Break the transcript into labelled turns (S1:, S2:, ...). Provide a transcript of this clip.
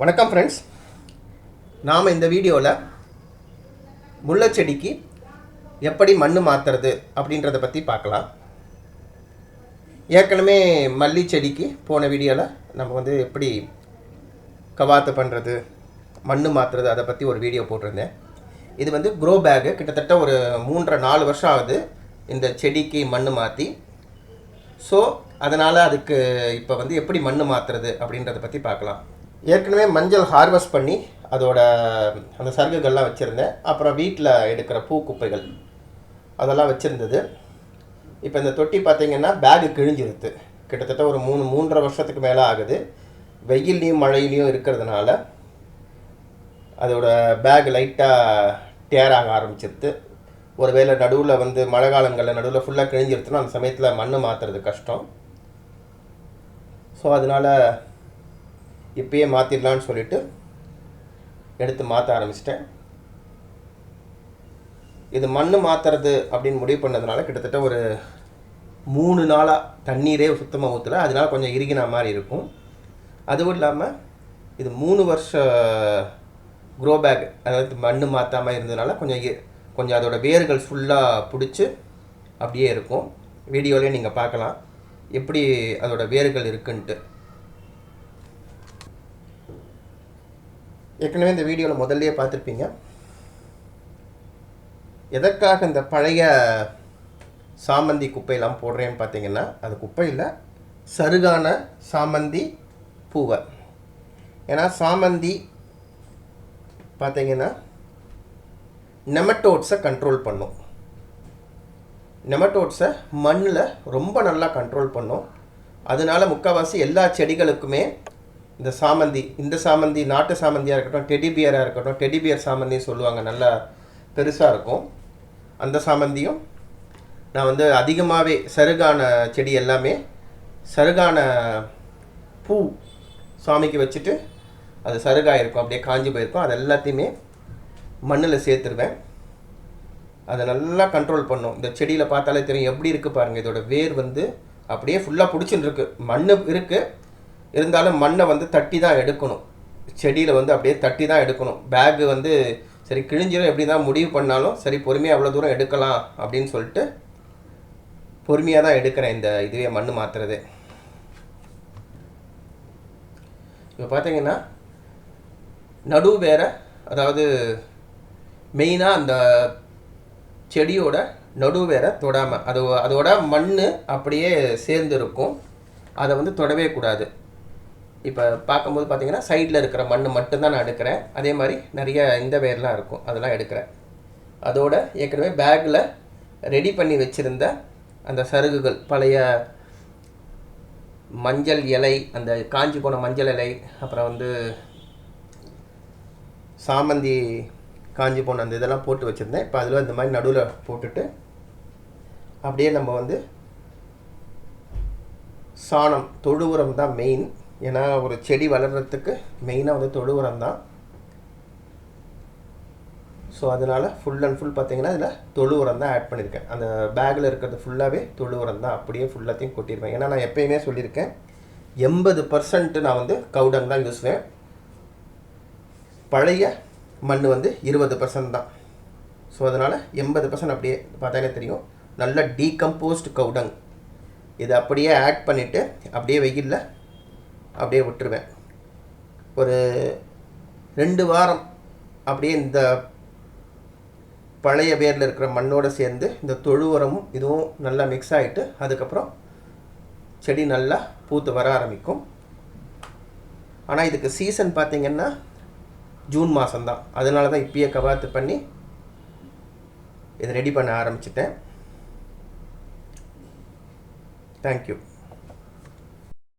S1: வணக்கம் ஃப்ரெண்ட்ஸ் நாம் இந்த வீடியோவில் முல்லைச்செடிக்கு எப்படி மண் மாற்றுறது அப்படின்றத பற்றி பார்க்கலாம். ஏற்கனவே மல்லி செடிக்கு போன வீடியோவில் நம்ம வந்து எப்படி கவாத்து பண்ணுறது மண் மாற்றுறது அதை பற்றி ஒரு வீடியோ போட்டிருந்தேன். இது வந்து க்ரோ பேக்கு கிட்டத்தட்ட ஒரு மூன்றரை நாலு வருஷம் ஆகுது இந்த செடிக்கு மண் மாற்றி ஸோ அதனால் அதுக்கு இப்போ வந்து எப்படி மண் மாற்றுறது அப்படின்றத பற்றி பார்க்கலாம். ஏற்கனவே மஞ்சள் ஹார்வெஸ்ட் பண்ணி அதோட அந்த சருகுகள்லாம் வச்சுருந்தேன். அப்புறம் வீட்டில் எடுக்கிற பூ குப்பைகள் அதெல்லாம் வச்சுருந்தது. இப்போ இந்த தொட்டி பார்த்திங்கன்னா பேகு கிழிஞ்சிருது. கிட்டத்தட்ட ஒரு மூணு மூன்றரை வருஷத்துக்கு மேலே ஆகுது. வெயில்லையும் மழையிலையும் இருக்கிறதுனால அதோட பேக் லைட்டாக டேர் ஆக ஆரம்பிச்சிருது. ஒருவேளை நடுவில் வந்து மழை காலங்களில் நடுவில் ஃபுல்லாக கிழிஞ்சிருச்சுன்னா அந்த சமயத்தில் மண் மாற்றுறது கஷ்டம். ஸோ அதனால் இப்பயே மாற்றிடலான்னு சொல்லிட்டு எடுத்து மாற்ற ஆரம்பிச்சிட்டேன். இது மண் மாற்றுறது அப்படின்னு முடிவு பண்ணதுனால கிட்டத்தட்ட ஒரு மூணு நாளாக தண்ணீரே சுத்தமாக ஊற்றலை அதனால் கொஞ்சம் இறுகின மாதிரி இருக்கும். அதுவும் இல்லாமல் இது மூணு வருஷ க்ரோ பேக் அதாவது மண் மாற்றாமல் இருந்ததுனால கொஞ்சம் கொஞ்சம் அதோட வேர்கள் ஃபுல்லாக பிடிச்சி அப்படியே இருக்கும். வீடியோலேயே நீங்கள் பார்க்கலாம். எப்படி அதோட வேர்கள் இருக்குன்ட்டு. ஏற்கனவே இந்த வீடியோவில் முதல்லையே பார்த்துருப்பீங்க. எதற்காக இந்த பழைய சாமந்தி குப்பையெல்லாம் போடுறேன்னு பார்த்தீங்கன்னா அது குப்பையில் சருகான சாமந்தி பூவை. ஏன்னா சாமந்தி பார்த்தீங்கன்னா நெமட்டோட்ஸை கண்ட்ரோல் பண்ணும். நெமட்டோட்ஸை மண்ணில் ரொம்ப நல்லா கண்ட்ரோல் பண்ணும். அதனால முக்கால்வாசி எல்லா செடிகளுக்குமே இந்த சாமந்தி இந்த சாமந்தி நாட்டு சாமந்தியாக இருக்கட்டும் டெடிபியராக இருக்கட்டும் டெடிபியர் சாமந்தின்னு சொல்லுவாங்க. நல்லா பெருசாக இருக்கும். அந்த சாமந்தியும் நான் வந்து அதிகமாகவே சருகான செடி எல்லாமே சருகான பூ சாமிக்கு வச்சுட்டு அது சருகாக இருக்கும் அப்படியே காஞ்சி போயிருக்கும். அது எல்லாத்தையுமே மண்ணில் சேர்த்துருவேன். அதை நல்லா கண்ட்ரோல் பண்ணும். இந்த செடியில் பார்த்தாலே தெரியும் எப்படி இருக்குது பாருங்கள் இதோட வேர் வந்து அப்படியே ஃபுல்லாக பிடிச்சின்னு இருக்குது மண் இருக்குது இருந்தாலும் மண்ணை வந்து தட்டி தான் எடுக்கணும். செடியில் வந்து அப்படியே தட்டி தான் எடுக்கணும். பேகு வந்து சரி கிழிஞ்சிடும் எப்படி தான் முடிவு பண்ணாலும் சரி பொறுமையாக அவ்வளோ தூரம் எடுக்கலாம் அப்படின்னு சொல்லிட்டு பொறுமையாக தான் எடுக்கிறேன் இந்த இதுவே மண் மாற்றுறது இப்போ பார்த்தீங்கன்னா நடு வேற அதாவது மெயினாக அந்த செடியோட நடு வேற தொடாமல் அது அதோட மண் அப்படியே சேர்ந்து இருக்கும் அதை வந்து தொடவே கூடாது. இப்போ பார்க்கும்போது பார்த்தீங்கன்னா சைடில் இருக்கிற மண் மட்டும்தான் நான் எடுக்கிறேன். அதே மாதிரி நிறைய இந்த வேர்லாம் இருக்கும். அதெல்லாம் எடுக்கிறேன். அதோட ஏற்கனவே பேக்கில் ரெடி பண்ணி வச்சுருந்த அந்த சருகுகள் பழைய மஞ்சள் இலை அந்த காஞ்சி போன மஞ்சள் இலை அப்புறம் வந்து சாமந்தி காஞ்சி போன அந்த இதெல்லாம் போட்டு வச்சுருந்தேன். இப்போ அதில் இந்த மாதிரி நடுவில் போட்டுட்டு அப்படியே நம்ம வந்து சாணம் தொழு உரம் தான் மெயின் ஏன்னா ஒரு செடி வளர்கிறதுக்கு மெயினாக வந்து தொழு உரம் தான். ஸோ அதனால் ஃபுல் அண்ட் ஃபுல் பார்த்தீங்கன்னா இதில் தொழு உரம் தான் ஆட் பண்ணியிருக்கேன் அந்த பேக்கில் இருக்கிறது ஃபுல்லாகவே தொழு உரம் தான். அப்படியே ஃபுல்லாத்தையும் கொட்டியிருப்பேன் ஏன்னா நான் எப்பயுமே சொல்லியிருக்கேன் எண்பது பர்சன்ட் நான் வந்து கவுடங் தான் யூஸ் பண்ணுவேன் பழைய மண் வந்து இருபது பர்சன்ட் தான். ஸோ அதனால் எண்பது பர்சன்ட் அப்படியே பார்த்தாலே தெரியும். நல்ல டீகம்போஸ்ட் கவுடங். இதை அப்படியே ஆட் பண்ணிவிட்டு அப்படியே வெயிலில் அப்படியே விட்டுருவேன். ஒரு ரெண்டு வாரம் அப்படியே இந்த பழைய வேரில் இருக்கிற மண்ணோடு சேர்ந்து இந்த தொழு உரமும் இதுவும் நல்லா மிக்ஸ் ஆகிட்டு அதுக்கப்புறம் செடி நல்லா பூத்து வர ஆரம்பிக்கும். ஆனால் இதுக்கு சீசன் பார்த்திங்கன்னா ஜூன் மாதம்தான் அதனால தான் இப்பயே கவாத்து பண்ணி இதை ரெடி பண்ண ஆரம்பிச்சிட்டேன். தேங்க்யூ